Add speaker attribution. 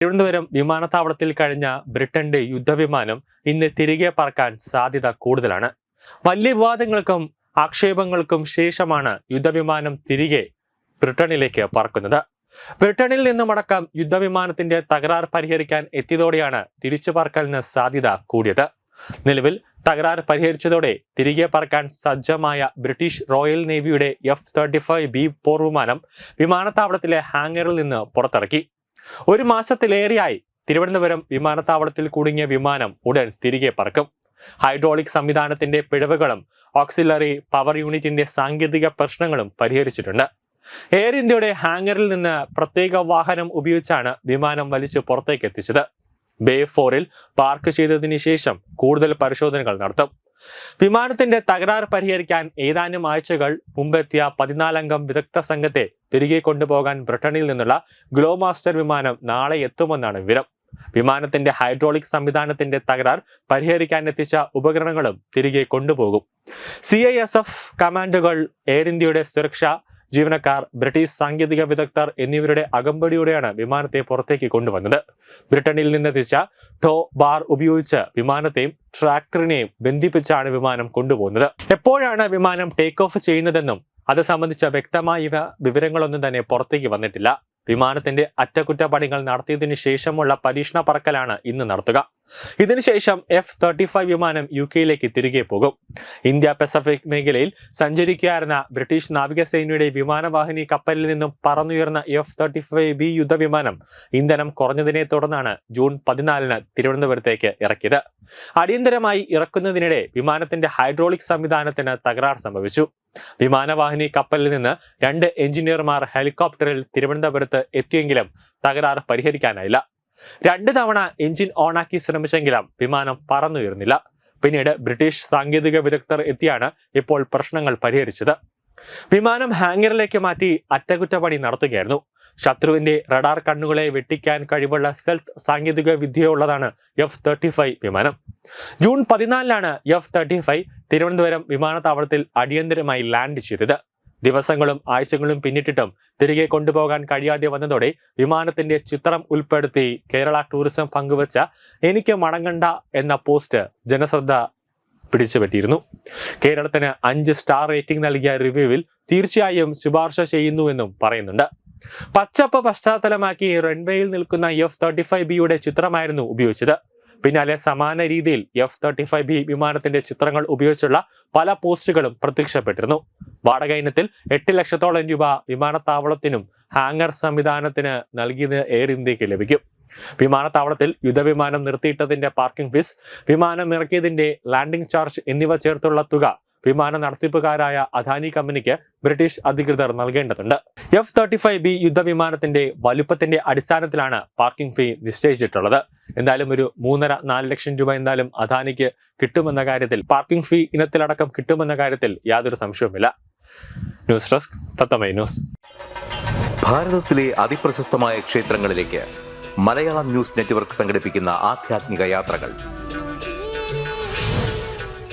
Speaker 1: തിരുവനന്തപുരം വിമാനത്താവളത്തിൽ കഴിഞ്ഞ ബ്രിട്ടന്റെ യുദ്ധവിമാനം ഇന്ന് തിരികെ പറക്കാൻ സാധ്യത കൂടുതലാണ്. വലിയ വിവാദങ്ങൾക്കും ആക്ഷേപങ്ങൾക്കും ശേഷമാണ് യുദ്ധവിമാനം തിരികെ ബ്രിട്ടനിലേക്ക് പറക്കുന്നത്. ബ്രിട്ടനിൽ നിന്നുമടക്കം യുദ്ധവിമാനത്തിന്റെ തകരാർ പരിഹരിക്കാൻ എത്തിയതോടെയാണ് തിരിച്ചു പറക്കലിന് സാധ്യത കൂടിയത്. നിലവിൽ തകരാർ പരിഹരിച്ചതോടെ തിരികെ പറക്കാൻ സജ്ജമായ ബ്രിട്ടീഷ് റോയൽ നേവിയുടെ എഫ് തേർട്ടി ഫൈവ് ബി പോർ വിമാനം വിമാനത്താവളത്തിലെ ഹാങ്ങറിൽ നിന്ന് പുറത്തിറക്കി. ഒരു മാസത്തിലേറെയായി തിരുവനന്തപുരം വിമാനത്താവളത്തിൽ കുടുങ്ങിയ വിമാനം ഉടൻ തിരികെ പറക്കും. ഹൈഡ്രോളിക് സംവിധാനത്തിന്റെ പിഴവുകളും ഓക്സിലറി പവർ യൂണിറ്റിന്റെ സാങ്കേതിക പ്രശ്നങ്ങളും പരിഹരിച്ചിട്ടുണ്ട്. എയർ ഇന്ത്യയുടെ ഹാങ്ങറിൽ നിന്ന് പ്രത്യേക വാഹനം ഉപയോഗിച്ചാണ് വിമാനം വലിച്ചു പുറത്തേക്ക് എത്തിച്ചത്. ബേ ഫോറിൽ പാർക്ക് ചെയ്തതിനു ശേഷം കൂടുതൽ പരിശോധനകൾ നടത്തും. വിമാനത്തിന്റെ തകരാർ പരിഹരിക്കാൻ ഏതാനും ആഴ്ചകൾ മുമ്പെത്തിയ പതിനാലംഗം വിദഗ്ധ സംഘത്തെ തിരികെ കൊണ്ടുപോകാൻ ബ്രിട്ടനിൽ നിന്നുള്ള ഗ്ലോ മാസ്റ്റർ വിമാനം നാളെ എത്തുമെന്നാണ് വിവരം. വിമാനത്തിന്റെ ഹൈഡ്രോളിക് സംവിധാനത്തിന്റെ തകരാർ പരിഹരിക്കാൻ എത്തിച്ച ഉപകരണങ്ങളും തിരികെ കൊണ്ടുപോകും. സി കമാൻഡുകൾ എയർ ഇന്ത്യയുടെ സുരക്ഷ ജീവനക്കാർ ബ്രിട്ടീഷ് സാങ്കേതിക വിദഗ്ധർ എന്നിവരുടെ അകമ്പടിയോടെയാണ് വിമാനത്തെ പുറത്തേക്ക് കൊണ്ടുവന്നത്. ബ്രിട്ടനിൽ നിന്നെത്തിച്ച ടോ ബാർ ഉപയോഗിച്ച് വിമാനത്തെയും ട്രാക്ടറിനെയും ബന്ധിപ്പിച്ചാണ് വിമാനം കൊണ്ടുപോകുന്നത്. എപ്പോഴാണ് വിമാനം ടേക്ക് ഓഫ് ചെയ്യുന്നതെന്നും അത് സംബന്ധിച്ച വ്യക്തമായ വിവ- വിവരങ്ങളൊന്നും തന്നെ പുറത്തേക്ക് വന്നിട്ടില്ല. വിമാനത്തിന്റെ അറ്റകുറ്റപ്പണികൾ നടത്തിയതിനു ശേഷമുള്ള പരീക്ഷണ പറക്കലാണ് ഇന്ന് നടത്തുക. ഇതിനുശേഷം എഫ് തേർട്ടി ഫൈവ് വിമാനം യു കെയിലേക്ക് തിരികെ പോകും. ഇന്ത്യ പസഫിക് മേഖലയിൽ സഞ്ചരിക്കുകയായിരുന്ന ബ്രിട്ടീഷ് നാവികസേനയുടെ വിമാനവാഹിനി കപ്പലിൽ നിന്നും പറന്നുയർന്ന എഫ് തേർട്ടി ഫൈവ് ബി യുദ്ധവിമാനം ഇന്ധനം കുറഞ്ഞതിനെ തുടർന്നാണ് ജൂൺ പതിനാലിന് തിരുവനന്തപുരത്തേക്ക് ഇറക്കിയത്. അടിയന്തരമായി ഇറക്കുന്നതിനിടെ വിമാനത്തിന്റെ ഹൈഡ്രോളിക് സംവിധാനത്തിന് തകരാർ സംഭവിച്ചു. വിമാനവാഹിനി കപ്പലിൽ നിന്ന് രണ്ട് എഞ്ചിനീയർമാർ ഹെലികോപ്റ്ററിൽ തിരുവനന്തപുരത്ത് എത്തിയെങ്കിലും തകരാർ പരിഹരിക്കാനായില്ല. രണ്ട് തവണ എഞ്ചിൻ ഓണാക്കി ശ്രമിച്ചെങ്കിലും വിമാനം പറന്നുയർന്നില്ല. പിന്നീട് ബ്രിട്ടീഷ് സാങ്കേതിക വിദഗ്ധർ എത്തിയാണ് ഇപ്പോൾ പ്രശ്നങ്ങൾ പരിഹരിച്ചത്. വിമാനം ഹാങ്ങറിലേക്ക് മാറ്റി അറ്റകുറ്റപ്പണി നടത്തുകയായിരുന്നു. ശത്രുവിന്റെ റഡാർ കണ്ണുകളെ വെട്ടിക്കാൻ കഴിവുള്ള സെൽത്ത് സാങ്കേതിക വിദ്യയുള്ളതാണ് എഫ് തേർട്ടി ഫൈവ് വിമാനം. ജൂൺ പതിനാലിനാണ് എഫ് തേർട്ടി ഫൈവ് തിരുവനന്തപുരം വിമാനത്താവളത്തിൽ അടിയന്തരമായി ലാൻഡ് ചെയ്തത്. ദിവസങ്ങളും ആഴ്ചകളും പിന്നിട്ടിട്ടും തിരികെ കൊണ്ടുപോകാൻ കഴിയാതെ വന്നതോടെ വിമാനത്തിന്റെ ചിത്രം ഉൾപ്പെടുത്തി കേരള ടൂറിസം പങ്കുവച്ച എനിക്ക് മടങ്ങണ്ട എന്ന പോസ്റ്റ് ജനശ്രദ്ധ പിടിച്ചുപറ്റിയിരുന്നു. കേരളത്തിന് അഞ്ച് സ്റ്റാർ റേറ്റിംഗ് നൽകിയ റിവ്യൂവിൽ തീർച്ചയായും ശുപാർശ ചെയ്യുന്നുവെന്നും പറയുന്നുണ്ട്. പച്ചപ്പ് പശ്ചാത്തലമാക്കി റൺവേയിൽ നിൽക്കുന്ന എഫ് തേർട്ടി ഫൈവ് ബിയുടെ ചിത്രമായിരുന്നു ഉപയോഗിച്ചത്. പിന്നാലെ സമാന രീതിയിൽ എഫ് തേർട്ടി ഫൈവ് ബി വിമാനത്തിന്റെ ചിത്രങ്ങൾ ഉപയോഗിച്ചുള്ള പല പോസ്റ്റുകളും പ്രത്യക്ഷപ്പെട്ടിരുന്നു. വാടക ഇനത്തിൽ എട്ട് ലക്ഷത്തോളം രൂപ വിമാനത്താവളത്തിനും ഹാങ്ങർ സംവിധാനത്തിന് നൽകിയത് എയർ ഇന്ത്യയ്ക്ക് ലഭിക്കും. വിമാനത്താവളത്തിൽ യുദ്ധവിമാനം നിർത്തിയിട്ടതിന്റെ പാർക്കിംഗ് ഫീസ് വിമാനം ഇറക്കിയതിന്റെ ലാൻഡിംഗ് ചാർജ് എന്നിവ ചേർത്തുള്ള തുക വിമാന നടത്തിപ്പുകാരായ അദാനി കമ്പനിക്ക് ബ്രിട്ടീഷ് അധികൃതർ നൽകേണ്ടതുണ്ട്. എഫ് തേർട്ടി ഫൈവ് ബി യുദ്ധവിമാനത്തിന്റെ വലുപ്പത്തിന്റെ അടിസ്ഥാനത്തിലാണ് പാർക്കിംഗ് ഫീ നിശ്ചയിച്ചിട്ടുള്ളത്. എന്തായാലും ഒരു മൂന്നര നാല് ലക്ഷം രൂപ എന്തായാലും അദാനിക്ക് കിട്ടുമെന്ന കാര്യത്തിൽ പാർക്കിംഗ് ഫീ ഇനത്തിലടക്കം കിട്ടുമെന്ന കാര്യത്തിൽ യാതൊരു സംശയവുമില്ല. ന്യൂസ് ഡെസ്ക് തത്തമൈ ന്യൂസ്.
Speaker 2: ഭാരതത്തിലെ അതിപ്രശസ്തമായ ക്ഷേത്രങ്ങളിലേക്ക് മലയാളം ന്യൂസ് നെറ്റ്വർക്ക് സംഘടിപ്പിക്കുന്ന ആധ്യാത്മിക യാത്രകൾ.